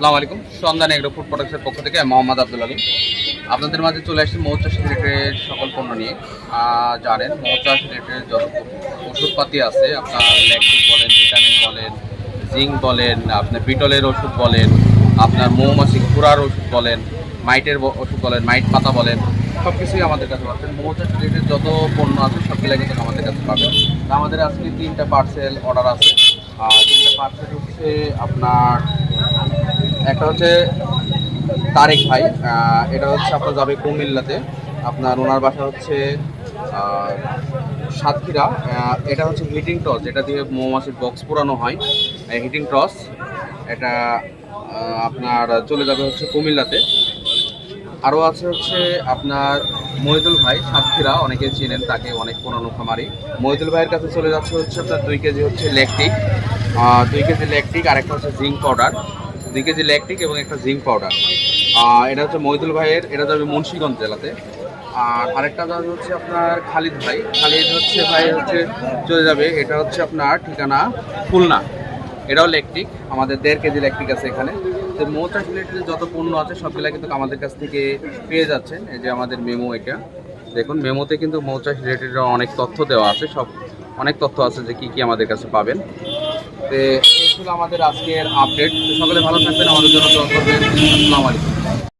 আসসালামু আলাইকুম। সন্ধান এগ্রো ফুড প্রোডাক্টসের পক্ষ থেকে মোহাম্মদ আব্দুল আলী আপনাদের মাঝে চলে আসছি মৌচাষ রিলেটেড সকল পণ্য নিয়ে। জানেন, মৌচাষ রিলেটেড যত ওষুধপাতি আছে, আপনার ল্যাকটিক বলেন, ভিটামিন বলেন, জিঙ্ক বলেন, আপনার বিটলের ওষুধ বলেন, আপনার মৌমাছি খুরার ওষুধ বলেন, মাইটের ওষুধ বলেন, মাইট পাতা বলেন সব কিছুই আমাদের কাছে পাচ্ছেন। মৌচাষ রিলেটেড যত পণ্য আছে সবগুলো কিন্তু আমাদের কাছে পাবেন। আমাদের আজকে তিনটা পার্সেল অর্ডার আছে। আর তিনটা পার্সেল হচ্ছে আপনার একটা হচ্ছে তারেক ভাই এটা হচ্ছে আপনার যাবে কুমিল্লাতে। আপনার ওনার বাসা হচ্ছে সাতক্ষীরা। এটা হচ্ছে হিটিং টস যেটা দিয়ে মৌমাছির বক্স পুরানো হয়। হিটিং টস এটা আপনার চলে যাবে হচ্ছে কুমিল্লাতে। আরও আছে হচ্ছে আপনার মহিদুল ভাই, সাতক্ষীরা, অনেকে চেনেন তাকে, অনেক পুরানো খামারি। মহিদুল ভাইয়ের কাছে চলে যাচ্ছে হচ্ছে আপনার দুই কেজি হচ্ছে ল্যাকটিক দুই কেজি ল্যাকটিক আরেকটা হচ্ছে জিঙ্ক পাউডার দুই কেজি ল্যাকটিক এবং একটা জিঙ্ক পাউডার। এটা হচ্ছে মহিদুল ভাইয়ের, এটা যাবে মুন্সিগঞ্জ জেলাতে। আর আরেকটা যাবে হচ্ছে আপনার খালিদ ভাই। খালিদ হচ্ছে ভাই হচ্ছে চলে যাবে, এটা হচ্ছে আপনার ঠিকানা খুলনা। এটাও ল্যাকটিক আমাদের দেড় কেজি ল্যাকটিক আছে এখানে। তো মৌচাষ রিলেটেড যত পণ্য আছে, সবগুলা কিন্তু আমাদের কাছ থেকে পেয়ে যাচ্ছেন। এই যে আমাদের মেমো এটা। দেখুন, মেমোতে কিন্তু মৌচাষ রিলেটেড অনেক তথ্য দেওয়া আছে, সব অনেক তথ্য আছে যে কি কি আমাদের কাছে পাবেন। ছিল আমাদের আজকের আপডেট সকলে ভালো থাকবেন আমাদের জন্য দোয়া করবেন। আসসালামু আলাইকুম।